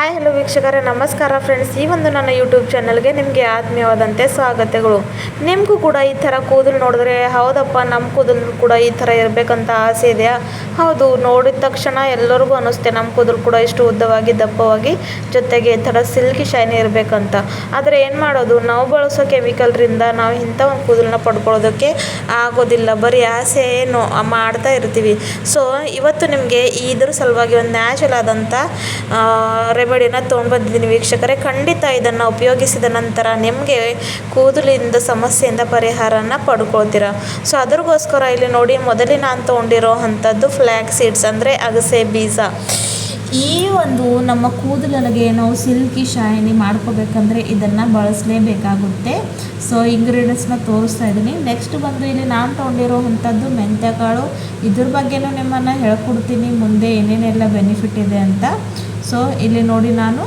Hi hello ವೀಕ್ಷಕರೇ, ನಮಸ್ಕಾರ friends ಈ ಒಂದು ನನ್ನ ಯೂಟ್ಯೂಬ್ ಚಾನಲ್ಗೆ ನಿಮಗೆ ಆತ್ಮೀಯವಾದಂತೆ ಸ್ವಾಗತಗಳು. ನಿಮಗೂ ಕೂಡ ಈ ಥರ ಕೂದಲು ನೋಡಿದ್ರೆ, ಹೌದಪ್ಪ ನಮ್ಮ ಕೂದಲು ಕೂಡ ಈ ಥರ ಇರಬೇಕಂತ ಆಸೆ ಇದೆಯಾ? ಹೌದು, ನೋಡಿದ ತಕ್ಷಣ ಎಲ್ಲರಿಗೂ ಅನ್ನಿಸುತ್ತೆ ನಮ್ಮ ಕೂದಲು ಕೂಡ ಇಷ್ಟು ಉದ್ದವಾಗಿ, ದಪ್ಪವಾಗಿ, ಜೊತೆಗೆ ಈ ಥರ ಸಿಲ್ಕಿ ಶೈನಿ ಇರಬೇಕಂತ. ಆದರೆ ಏನು ಮಾಡೋದು? ನಾವು ಬಳಸೋ ಕೆಮಿಕಲ್ರಿಂದ ನಾವು ಇಂಥ ಒಂದು ಕೂದಲನ್ನ ಪಡ್ಕೊಳ್ಳೋದಕ್ಕೆ ಆಗೋದಿಲ್ಲ. ಬರೀ ಆಸೆ ಏನು ಮಾಡ್ತಾ ಇರ್ತೀವಿ. ಸೊ ಇವತ್ತು ನಿಮಗೆ ಇದ್ರ ಸಲುವಾಗಿ ಒಂದು ನ್ಯಾಚುರಲ್ ಆದಂಥ ರೆಮಿಡಿನ ತೊಗೊಂಡು ಬಂದಿದ್ದೀನಿ ವೀಕ್ಷಕರೇ. ಖಂಡಿತ ಇದನ್ನು ಉಪಯೋಗಿಸಿದ ನಂತರ ನಿಮಗೆ ಕೂದಲಿಂದ, ಸಮಸ್ಯೆಯಿಂದ ಪರಿಹಾರನ ಪಡ್ಕೊಳ್ತೀರ? ಸೊ ಅದ್ರಗೋಸ್ಕರ ಇಲ್ಲಿ ನೋಡಿ ಮೊದಲೇ ನಾನು ತೊಗೊಂಡಿರೋ ಅಂಥದ್ದು ಫ್ಲ್ಯಾಕ್ ಸೀಡ್ಸ್ ಅಂದರೆ ಅಗಸೆ ಬೀಜ. ಈ ಒಂದು ನಮ್ಮ ಕೂದಲಿಗೆ ನಾವು ಸಿಲ್ಕಿ, ಶೈನಿ ಮಾಡ್ಕೋಬೇಕಂದ್ರೆ ಇದನ್ನು ಬಳಸಲೇಬೇಕಾಗುತ್ತೆ. ಸೊ ಇಂಗ್ರೀಡಿಯೆಂಟ್ಸ್ನ ತೋರಿಸ್ತಾ ಇದ್ದೀನಿ. ನೆಕ್ಸ್ಟ್ ಬಂದು ಇಲ್ಲಿ ನಾನು ತೊಗೊಂಡಿರೋವಂಥದ್ದು ಮೆಂತ್ಯಕಾಳು. ಇದ್ರ ಬಗ್ಗೆನೂ ನಿಮ್ಮನ್ನು ಹೇಳ್ಕೊಡ್ತೀನಿ. ಮುಂದೆ ಏನೇನೆಲ್ಲ ಬೆನಿಫಿಟ್ ಇದೆ ಅಂತ. ಸೊ ಇಲ್ಲಿ ನೋಡಿ ನಾನು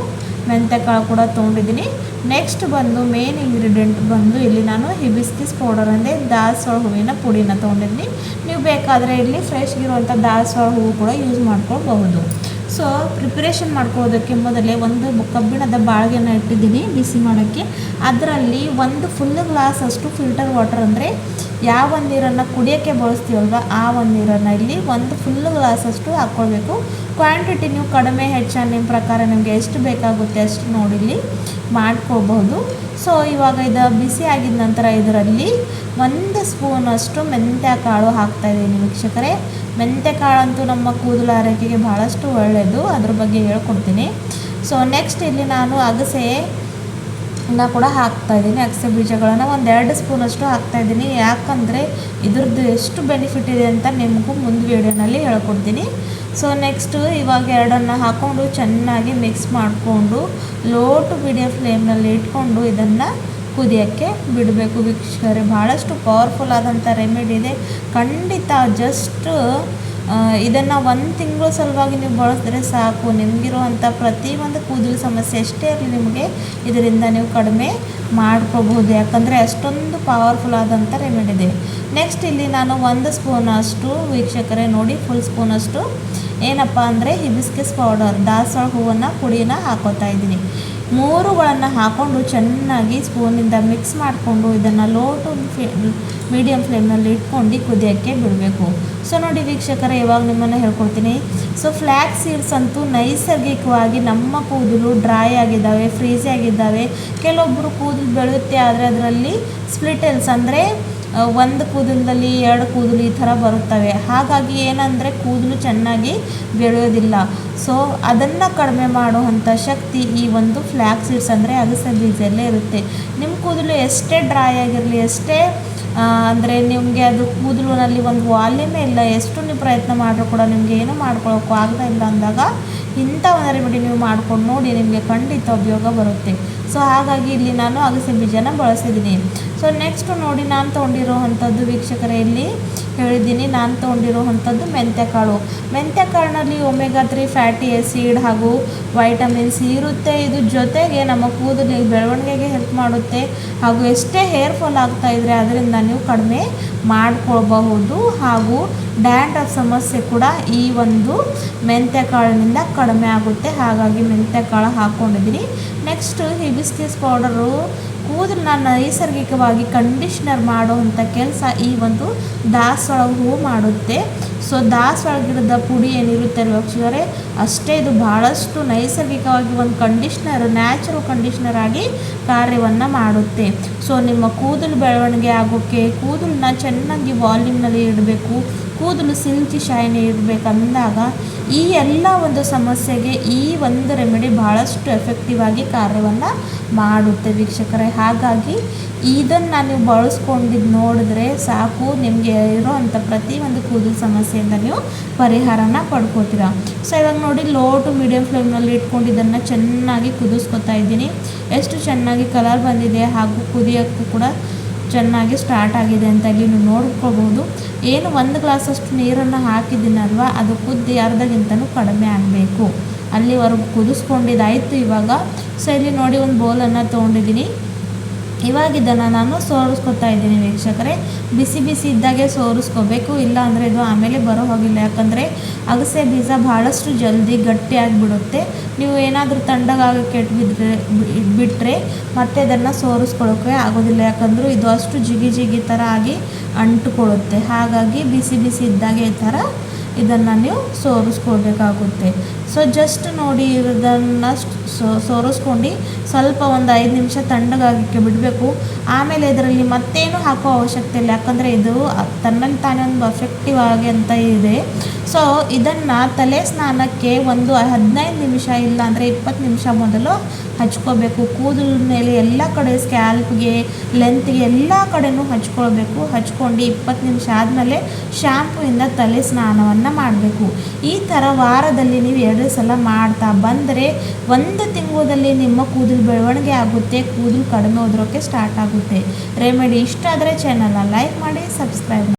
ಮೆಂತ್ಯಕಾಳು ಕೂಡ ತೊಗೊಂಡಿದ್ದೀನಿ. ನೆಕ್ಸ್ಟ್ ಬಂದು ಮೇನ್ ಇಂಗ್ರೀಡಿಯೆಂಟ್ ಬಂದು ಇಲ್ಲಿ ನಾನು ಹಿಬಿಸ್ಕಿಸ್ ಪೌಡರ್ ಅಂದರೆ ದಾಸವಾಳ ಹೂವಿನ ಪುಡಿನ ತೊಗೊಂಡಿದ್ದೀನಿ. ನೀವು ಬೇಕಾದರೆ ಇಲ್ಲಿ ಫ್ರೆಶ್ ಇರುವಂಥ ದಾಸವಾಳ ಹೂವು ಕೂಡ ಯೂಸ್ ಮಾಡ್ಕೊಳ್ಬಹುದು. ಸೊ ಪ್ರಿಪ್ರೇಷನ್ ಮಾಡ್ಕೊಳ್ಳೋದಕ್ಕೆ ಮೊದಲೇ ಒಂದು ಕಬ್ಬಿಣದ ಬಾಳ್ಗೆನ ಇಟ್ಟಿದ್ದೀನಿ ಬಿಸಿ ಮಾಡೋಕ್ಕೆ. ಅದರಲ್ಲಿ ಒಂದು ಫುಲ್ ಗ್ಲಾಸ್ ಅಷ್ಟು ಫಿಲ್ಟರ್ ವಾಟರ್ ಅಂದರೆ ಯಾವ ಒಂದು ನೀರನ್ನು ಕುಡಿಯೋಕ್ಕೆ ಬಳಸ್ತೀವಲ್ವ ಆ ಒಂದು ನೀರನ್ನು ಇಲ್ಲಿ ಒಂದು ಫುಲ್ ಗ್ಲಾಸಷ್ಟು ಹಾಕ್ಕೊಳ್ಬೇಕು. ಕ್ವಾಂಟಿಟಿ ನೀವು ಕಡಿಮೆ ಹೆಚ್ಚು ನಿಮ್ಮ ಪ್ರಕಾರ ನಿಮಗೆ ಎಷ್ಟು ಬೇಕಾಗುತ್ತೆ ಅಷ್ಟು ನೋಡಿಲ್ಲಿ ಮಾಡ್ಕೋಬಹುದು. ಸೊ ಇವಾಗ ಇದು ಬಿಸಿ ಆಗಿದ ನಂತರ ಇದರಲ್ಲಿ ಒಂದು ಸ್ಪೂನ್ ಅಷ್ಟು ಮೆಂತ್ಯ ಕಾಳು ಹಾಕ್ತಾಯಿದ್ದೀನಿ ವೀಕ್ಷಕರೇ. ಮೆಂತ್ಯ ಕಾಳಂತೂ ನಮ್ಮ ಕೂದಲು ಆರೈಕೆಗೆ ಭಾಳಷ್ಟು ಒಳ್ಳೆಯದು ಅದ್ರ ಬಗ್ಗೆ ಹೇಳ್ಕೊಡ್ತೀನಿ. ಸೊ ನೆಕ್ಸ್ಟ್ ಇಲ್ಲಿ ನಾನು ಅಗಸೆ ನ ಕೂಡ ಹಾಕ್ತಾಯಿದ್ದೀನಿ ಅಗಸೆ ಬೀಜಗಳನ್ನು ಒಂದು ಎರಡು ಸ್ಪೂನಷ್ಟು ಹಾಕ್ತಾಯಿದ್ದೀನಿ ಯಾಕಂದರೆ ಇದ್ರದ್ದು ಎಷ್ಟು ಬೆನಿಫಿಟ್ ಇದೆ ಅಂತ ನಿಮಗೂ ಮುಂದೆ ವೀಡಿಯೋನಲ್ಲಿ ಹೇಳ್ಕೊಡ್ತೀನಿ. ಸೊ ನೆಕ್ಸ್ಟು ಇವಾಗ ಎರಡನ್ನು ಹಾಕ್ಕೊಂಡು ಚೆನ್ನಾಗಿ ಮಿಕ್ಸ್ ಮಾಡಿಕೊಂಡು ಲೋ ಟು ಮೀಡಿಯಮ್ ಫ್ಲೇಮ್ನಲ್ಲಿ ಇಟ್ಕೊಂಡು ಇದನ್ನು ಕುದಿಯೋಕ್ಕೆ ಬಿಡಬೇಕು. ವೀಕ್ಷಕರೇ ಭಾಳಷ್ಟು ಪವರ್ಫುಲ್ ಆದಂಥ ರೆಮಿಡಿ ಇದೆ. ಖಂಡಿತ ಜಸ್ಟ್ ಇದನ್ನು ಒಂದು ತಿಂಗಳ ಸಲುವಾಗಿ ನೀವು ಬಳಸಿದ್ರೆ ಸಾಕು. ನಿಮಗಿರುವಂಥ ಪ್ರತಿಯೊಂದು ಕೂದಲು ಸಮಸ್ಯೆ ಎಷ್ಟೇ ಇರಲಿ ನಿಮಗೆ ಇದರಿಂದ ನೀವು ಕಡಿಮೆ ಮಾಡ್ಕೋಬಹುದು. ಯಾಕಂದರೆ ಅಷ್ಟೊಂದು ಪವರ್ಫುಲ್ ಆದಂಥ ರೆಮಿಡಿ ಇದೆ. ನೆಕ್ಸ್ಟ್ ಇಲ್ಲಿ ನಾನು ಒಂದು ಸ್ಪೂನಷ್ಟು ವೀಕ್ಷಕರೇ ನೋಡಿ ಫುಲ್ ಸ್ಪೂನಷ್ಟು ಏನಪ್ಪ ಅಂದರೆ ಹಿಬಿಸ್ಕಿಸ್ ಪೌಡರ್ ದಾಸವಾಳ ಹೂವನ್ನು ಪುಡಿನ ಹಾಕೋತಾ ಇದ್ದೀನಿ. ಮೂರುಗಳನ್ನು ಹಾಕ್ಕೊಂಡು ಚೆನ್ನಾಗಿ ಸ್ಪೂನಿಂದ ಮಿಕ್ಸ್ ಮಾಡಿಕೊಂಡು ಇದನ್ನು ಲೋ ಟು ಮೀಡಿಯಮ್ ಫ್ಲೇಮ್ನಲ್ಲಿ ಇಟ್ಕೊಂಡು ಕುದಿಯೋಕ್ಕೆ ಬಿಡಬೇಕು. ಸೊ ನೋಡಿ ವೀಕ್ಷಕರ, ಇವಾಗ ನಿಮ್ಮನ್ನು ಹೇಳ್ಕೊಡ್ತೀನಿ. ಸೊ ಫ್ಲ್ಯಾಕ್ ಸೀಡ್ಸ್ ಅಂತೂ ನೈಸರ್ಗಿಕವಾಗಿ ನಮ್ಮ ಕೂದಲು ಡ್ರೈ ಆಗಿದ್ದಾವೆ ಫ್ರೀಜಿ ಆಗಿದ್ದಾವೆ. ಕೆಲವೊಬ್ಬರು ಕೂದಲು ಬೆಳೆಯುತ್ತೆ, ಆದರೆ ಅದರಲ್ಲಿ ಸ್ಪ್ಲಿಟೆಲ್ಸ್ ಅಂದರೆ ಒಂದು ಕೂದಲದಲ್ಲಿ ಎರಡು ಕೂದಲು ಈ ಥರ ಬರುತ್ತವೆ. ಹಾಗಾಗಿ ಏನಂದರೆ ಕೂದಲು ಚೆನ್ನಾಗಿ ಬೆಳೆಯೋದಿಲ್ಲ. ಸೊ ಅದನ್ನು ಕಡಿಮೆ ಮಾಡುವಂಥ ಶಕ್ತಿ ಈ ಒಂದು ಫ್ಲ್ಯಾಕ್ ಸೀಡ್ಸ್ ಅಂದರೆ ಅಗಸೆ ಬೀಜಲ್ಲೇ ಇರುತ್ತೆ. ನಿಮ್ಮ ಕೂದಲು ಎಷ್ಟೇ ಡ್ರೈ ಆಗಿರಲಿ, ಎಷ್ಟೇ ಅಂದರೆ ನಿಮಗೆ ಅದು ಕೂದಲಿನಲ್ಲಿ ಒಂದು ವಾಲ್ಯೂಮೇ ಇಲ್ಲ, ಎಷ್ಟು ನೀವು ಪ್ರಯತ್ನ ಮಾಡಿದ್ರು ಕೂಡ ನಿಮಗೆ ಏನೂ ಮಾಡ್ಕೊಳ್ಳೋಕ್ಕೂ ಆಗದೇ ಇಲ್ಲ ಅಂದಾಗ ಇಂಥ ಒಂದು ರೆಮಿಡಿ ನೀವು ಮಾಡ್ಕೊಂಡು ನೋಡಿ, ನಿಮಗೆ ಖಂಡಿತ ಉಪಯೋಗ ಬರುತ್ತೆ. ಸೊ ಹಾಗಾಗಿ ಇಲ್ಲಿ ನಾನು ಅಗಸೆ ಬೀಜನ ಬಳಸಿದ್ದೀನಿ. ಸೊ ನೆಕ್ಸ್ಟ್ ನೋಡಿ ನಾನು ತೊಗೊಂಡಿರೋ ಅಂಥದ್ದು ವೀಕ್ಷಕರೇ, ಇಲ್ಲಿ ಹೇಳಿದ್ದೀನಿ ನಾನು ತೊಗೊಂಡಿರೋ ಅಂಥದ್ದು ಮೆಂತ್ಯಕಾಳು. ಮೆಂತ್ಯಕಾಳಿನಲ್ಲಿ ಒಮೆಗಾ ತ್ರೀ ಫ್ಯಾಟಿ ಆ್ಯಸಿಡ್ ಹಾಗೂ ವೈಟಮಿನ್ಸ್ ಇರುತ್ತೆ. ಇದು ಜೊತೆಗೆ ನಮ್ಮ ಕೂದಲು ಬೆಳವಣಿಗೆಗೆ ಹೆಲ್ಪ್ ಮಾಡುತ್ತೆ. ಹಾಗೂ ಎಷ್ಟೇ ಹೇರ್ ಫಾಲ್ ಆಗ್ತಾ ಇದ್ದರೆ ಅದರಿಂದ ನೀವು ಕಡಿಮೆ ಮಾಡಿಕೊಳ್ಬಹುದು. ಹಾಗೂ ಡ್ಯಾಂಡ್ರಫ್ ಸಮಸ್ಯೆ ಕೂಡ ಈ ಒಂದು ಮೆಂತ್ಯಕಾಳಿನಿಂದ ಕಡಿಮೆ ಆಗುತ್ತೆ. ಹಾಗಾಗಿ ಮೆಂತ್ಯಕಾಳು ಹಾಕ್ಕೊಂಡಿದ್ದೀನಿ ನೆಕ್ಸ್ಟು ಹಿಬಿಸ್ಕಿಸ್ ಪೌಡರು ಕೂದಲನ್ನ ನೈಸರ್ಗಿಕವಾಗಿ ಕಂಡೀಷ್ನರ್ ಮಾಡುವಂಥ ಕೆಲಸ ಈ ಒಂದು ದಾಸವಾಳ ಹೂವು ಮಾಡುತ್ತೆ. ಸೊ ದಾಸವಾಳ ಗಿಡದ ಪುಡಿ ಏನಿರುತ್ತೆ ವೀಕ್ಷಕರೇ? ಅಷ್ಟೇ ಇದು ಭಾಳಷ್ಟು ನೈಸರ್ಗಿಕವಾಗಿ ಒಂದು ಕಂಡೀಷ್ನರ್ ನ್ಯಾಚುರಲ್ ಕಂಡೀಷ್ನರ್ ಆಗಿ ಕಾರ್ಯವನ್ನು ಮಾಡುತ್ತೆ. ಸೊ ನಿಮ್ಮ ಕೂದಲು ಬೆಳವಣಿಗೆ ಆಗೋಕ್ಕೆ ಕೂದಲನ್ನ ಚೆನ್ನಾಗಿ ವಾಲ್ಯೂಮ್ನಲ್ಲಿ ಇಡಬೇಕು. ಕೂದಲು ಸಿಲ್ಕಿ ಶೈನಿ ಇರಬೇಕಂದಾಗ ಈ ಎಲ್ಲ ಒಂದು ಸಮಸ್ಯೆಗೆ ಈ ಒಂದು ರೆಮಿಡಿ ಭಾಳಷ್ಟು ಎಫೆಕ್ಟಿವ್ ಆಗಿ ಕಾರ್ಯವನ್ನು ಮಾಡುತ್ತೆ ವೀಕ್ಷಕರೇ. ಹಾಗಾಗಿ ಇದನ್ನು ನೀವು ಬಳಸ್ಕೊಂಡಿದ್ದು ನೋಡಿದ್ರೆ ಸಾಕು, ನಿಮಗೆ ಇರೋವಂಥ ಪ್ರತಿಯೊಂದು ಕೂದಲು ಸಮಸ್ಯೆಯಿಂದ ನೀವು ಪರಿಹಾರನ ಪಡ್ಕೋತೀರ. ಸೊ ಇವಾಗ ನೋಡಿ ಲೋ ಟು ಮೀಡಿಯಮ್ ಫ್ಲೇಮ್ನಲ್ಲಿ ಇಟ್ಕೊಂಡು ಇದನ್ನು ಚೆನ್ನಾಗಿ ಕುದಿಸ್ಕೊತಾ ಇದ್ದೀನಿ. ಎಷ್ಟು ಚೆನ್ನಾಗಿ ಕಲರ್ ಬಂದಿದೆ ಹಾಗೂ ಕುದಿಯೋಕ್ಕೂ ಕೂಡ ಚೆನ್ನಾಗಿ ಸ್ಟಾರ್ಟ್ ಆಗಿದೆ ಅಂತ ಇಲ್ಲಿ ನೀವು ನೋಡ್ಕೋಬೋದು ಏನು ಒಂದು ಗ್ಲಾಸಷ್ಟು ನೀರನ್ನು ಹಾಕಿದ್ದೀನಲ್ವ, ಅದು ಕುದ್ದಿ ಅರ್ಧಗಿಂತನೂ ಕಡಿಮೆ ಆಗಬೇಕು. ಅಲ್ಲಿವರೆಗೂ ಕುದಿಸ್ಕೊಂಡಿದ್ದಾಯಿತು ಇವಾಗ. ಸೊ ಇಲ್ಲಿ ನೋಡಿ, ಒಂದು ಬೌಲನ್ನು ತೊಗೊಂಡಿದ್ದೀನಿ. ಇವಾಗಿದ್ದನ್ನು ನಾನು ಸೋರಿಸ್ಕೊತಾ ಇದ್ದೀನಿ ವೀಕ್ಷಕರೇ. ಬಿಸಿ ಬಿಸಿ ಇದ್ದಾಗೆ ಸೋರಿಸ್ಕೋಬೇಕು ಇಲ್ಲ ಅಂದರೆ ಇದು ಆಮೇಲೆ ಬರೋ ಹೋಗಿಲ್ಲ. ಯಾಕಂದರೆ ಅಗಸೆ ಬೀಜ ಭಾಳಷ್ಟು ಜಲ್ದಿ ಗಟ್ಟಿಯಾಗಿಬಿಡುತ್ತೆ ನೀವು ಏನಾದರೂ ತಣ್ಣಗಾಗಕ್ಕೆ ಇಟ್ಬಿಟ್ರೆ ಬಿಟ್ಟರೆ ಮತ್ತೆ ಅದನ್ನು ಸೋರಿಸ್ಕೊಳ್ಳೋಕ್ಕೆ ಆಗೋದಿಲ್ಲ. ಯಾಕಂದ್ರೆ ಇದು ಅಷ್ಟು ಜಿಗಿ ಜಿಗಿ ಥರ ಆಗಿ ಅಂಟುಕೊಳ್ಳುತ್ತೆ. ಹಾಗಾಗಿ ಬಿಸಿ ಬಿಸಿ ಇದ್ದಾಗೆ ಈ ಥರ ಇದನ್ನು ನೀವು ಸೋರಿಸ್ಕೊಳ್ಬೇಕಾಗುತ್ತೆ. ಸೊ ಜಸ್ಟ್ ನೋಡಿ ಇದನ್ನು ಸೋರಿಸ್ಕೊಂಡು ಸ್ವಲ್ಪ ಒಂದು ಐದು ನಿಮಿಷ ತಣ್ಣಗಾಗಕ್ಕೆ ಬಿಡಬೇಕು. ಆಮೇಲೆ ಇದರಲ್ಲಿ ಮತ್ತೇನು ಹಾಕೋ ಅವಶ್ಯಕತೆ ಇಲ್ಲ. ಯಾಕಂದರೆ ಇದು ತನ್ನಲ್ಲಿ ತಾನೇ ಒಂದು ಎಫೆಕ್ಟಿವ್ ಆಗಿ ಅಂತ ಇದೆ. ಸೊ ಇದನ್ನು ತಲೆ ಸ್ನಾನಕ್ಕೆ ಒಂದು ಹದಿನೈದು ನಿಮಿಷ ಇಲ್ಲ ಅಂದರೆ ಇಪ್ಪತ್ತು ನಿಮಿಷ ಮೊದಲು ಹಚ್ಕೋಬೇಕು. ಕೂದಲ ಮೇಲೆ ಎಲ್ಲ ಕಡೆ ಸ್ಕ್ಯಾಲ್ಪ್ಗೆ ಲೆಂತ್ಗೆ ಎಲ್ಲ ಕಡೆನೂ ಹಚ್ಕೊಳ್ಬೇಕು. ಹಚ್ಕೊಂಡು ಇಪ್ಪತ್ತು ನಿಮಿಷ ಆದಮೇಲೆ ಶ್ಯಾಂಪುಯಿಂದ ತಲೆ ಸ್ನಾನವನ್ನು ಮಾಡಬೇಕು. ಈ ಥರ ವಾರದಲ್ಲಿ ನೀವು ಎರಡು ಸಲ ಮಾಡ್ತಾ ಬಂದರೆ ಒಂದು ತಿಂಗಳಲ್ಲಿ ನಿಮ್ಮ ಕೂದಲು ಬೆಳವಣಿಗೆ ಆಗುತ್ತೆ, ಕೂದಲು ಕಡಿಮೆ ಉದುರೋಕ್ಕೆ ಸ್ಟಾರ್ಟ್ ಆಗುತ್ತೆ. ರೆಮಿಡಿ ಇಷ್ಟ ಆದರೆ ಚಾನಲ್ನ ಲೈಕ್ ಮಾಡಿ ಸಬ್ಸ್ಕ್ರೈಬ್